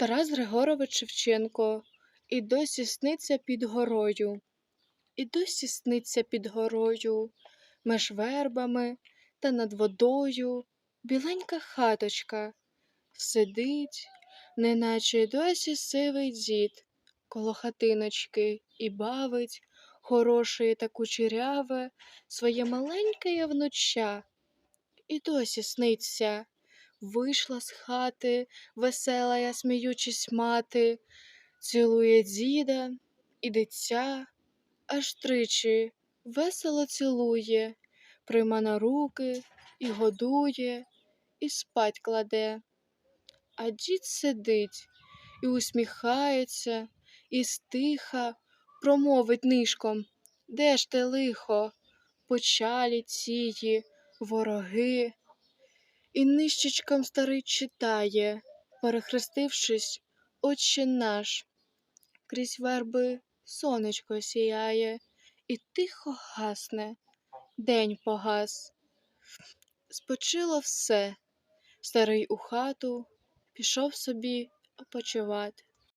Тарас Григорович Шевченко і досі сниться під горою, і досі сниться під горою, меж вербами та над водою біленька хаточка сидить, неначе досі сивий дід, коло хатиночки і бавить хороше та кучеряве своє маленьке внуча. І досі сниться. Вийшла з хати, весела я сміючись мати, цілує діда і дитя, аж тричі весело цілує, прийма на руки і годує, і спать кладе. А дід сидить і усміхається, і стиха промовить нишком Де ж те лихо? Почалі тії, вороги. І нищечком старий читає, перехрестившись, Отче наш. Крізь верби сонечко сіяє, і тихо гасне, день погас. Спочило все, старий у хату, пішов собі опочивати.